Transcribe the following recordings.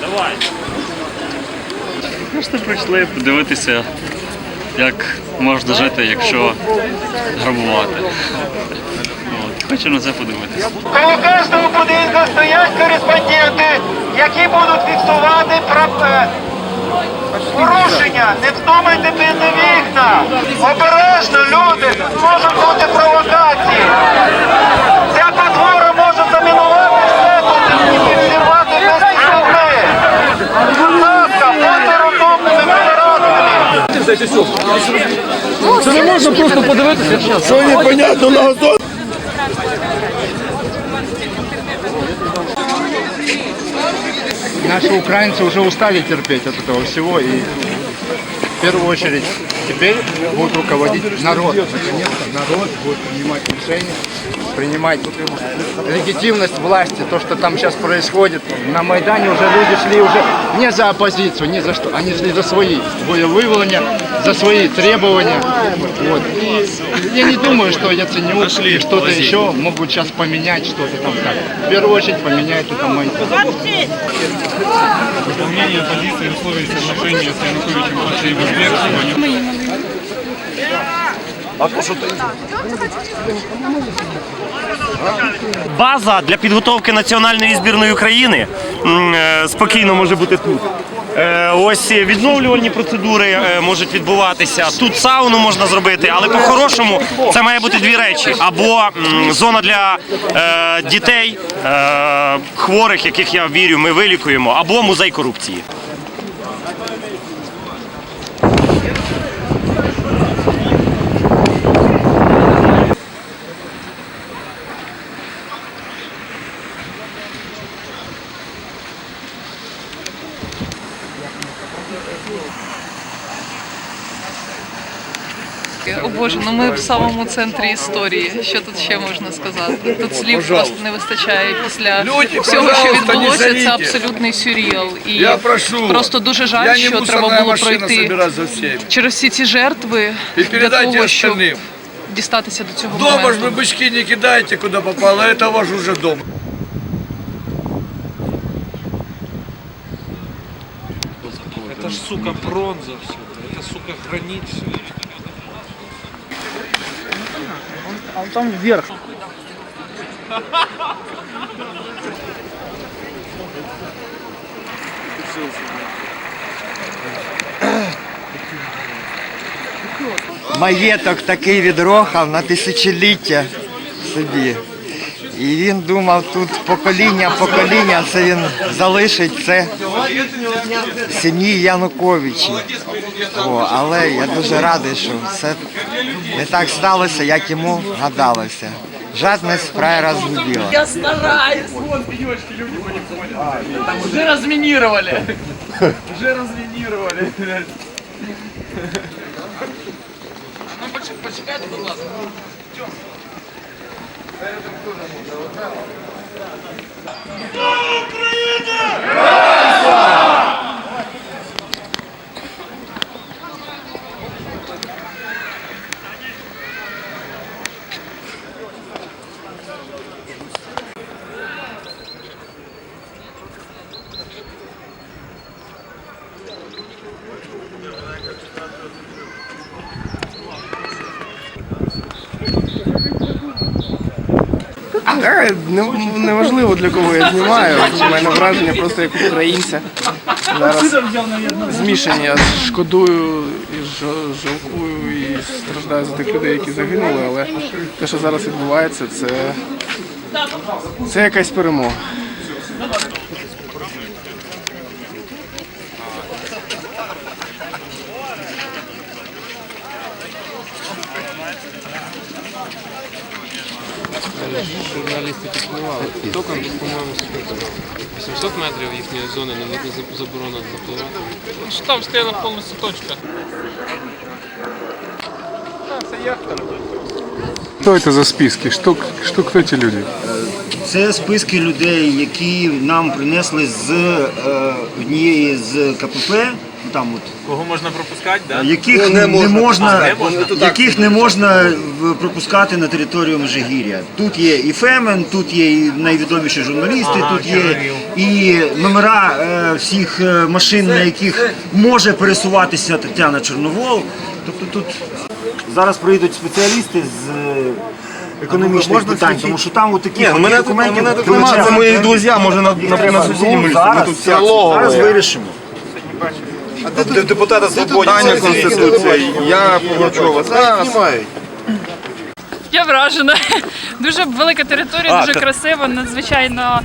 Давай. Просто прийшли подивитися, як можна жити, якщо грабувати. От. Хочу на це подивитися. Коло кожного будинку стоять кореспонденти, які будуть фіксувати е, порушення. Не вздумайте бити вікна. Обережно, люди, можуть бути провокації. Ця потвора може замінувати все тут і підірвати без стрілки. Будь ласка, будьте розумними, толерантними. Це не можна просто подивитися. Що непонятно на газон. Наши украинцы уже устали терпеть от этого всего и в первую очередь теперь будет руководить народ. Наконец-то народ будет принимать решения, принимать легитимность власти, то, что там сейчас происходит. На Майдане уже люди шли уже не за оппозицию, не за что, они шли за свои волевыявления, за свои требования. Вот. И я не думаю, что Яценюк и что-то еще могут сейчас поменять что-то там так. В первую очередь поменяет это Майдан. Выполнение позиции в условиях соглашения с Януковичем после его бегства. База для підготовки національної збірної України е, спокійно може бути тут. Е, Ось відновлювальні процедури е, можуть відбуватися. Тут сауну можна зробити, але по-хорошому це має бути дві речі: або зона для дітей хворих, яких я вірю, ми вилікуємо, або музей корупції. О Боже, ну ми в самому центрі історії. Що тут ще можна сказати? Тут слів просто не вистачає після Люди, всього, що пожалуйста, не відбулося. Це зовите. абсолютний сюріал. І Я прошу. просто дуже жаль, Я не що мусорная треба було машина пройти собирать за всеми. через всі ці жертви И для передайте того, щоб остальным. дістатися до цього Дома ж моменту. вы бычки не кидаете куда попало, это ваш уже дом. Это ж, сука, бронза все. Это, сука, гранит все. маєток такий відрохав на тисячоліття собі. І він думав, тут покоління, покоління, це він залишить це сім'ї Януковичі. О, але я дуже радий, що все не так сталося, як йому гадалося. Жадність фраєра згубила. Я стараюсь. Уже разминировали. Уже разминировали. Е, не- Неважливо для кого я знімаю. У мене враження просто як українця. Зараз змішані. Я шкодую і жалкую і страждаю за тих людей, які загинули. Але те, що зараз відбувається, це, це якась перемога. Журналісти підпливали. Током, по-моєму, 800 метрів їхньої зони, не заб- заборонено запливати. Що там стояла повністю точка. Что это за списки? Что, что кто эти люди? Це списки людей, які нам принесли з е, однієї з КПП там от Кого можна пропускати, да? яких не, можна, яких не можна в- пропускати на територію Межигір'я. Тут є і Фемен, тут є і найвідоміші журналісти, тут є і номера е, всіх е, машин, на яких може пересуватися Тетяна Чорновол. Тобто тут зараз прийдуть спеціалісти з е, економічних питань, тому що там мене тут- документів мене тут нема, це мої друзі, може на, на, на сусідньому Ну, лісі. Ми тут всі зараз вирішимо. Депутата Питання Конституції. Я Пугачова. Зараз. Я вражена. Дуже велика територія, дуже красиво, надзвичайно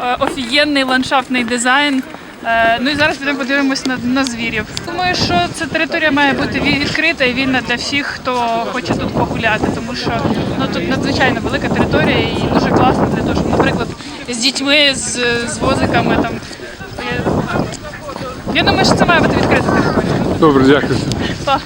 е, офігенний ландшафтний дизайн. Е, Ну і зараз підемо подивимось на, на звірів. Думаю, що ця територія має бути ві- відкрита і вільна для всіх, хто хоче тут погуляти, тому що ну тут надзвичайно велика територія і дуже класно для того, щоб, наприклад, з дітьми, з, з возиками там. Я, думаю, що це має бути відкрита територія. Добре, дякую. Па.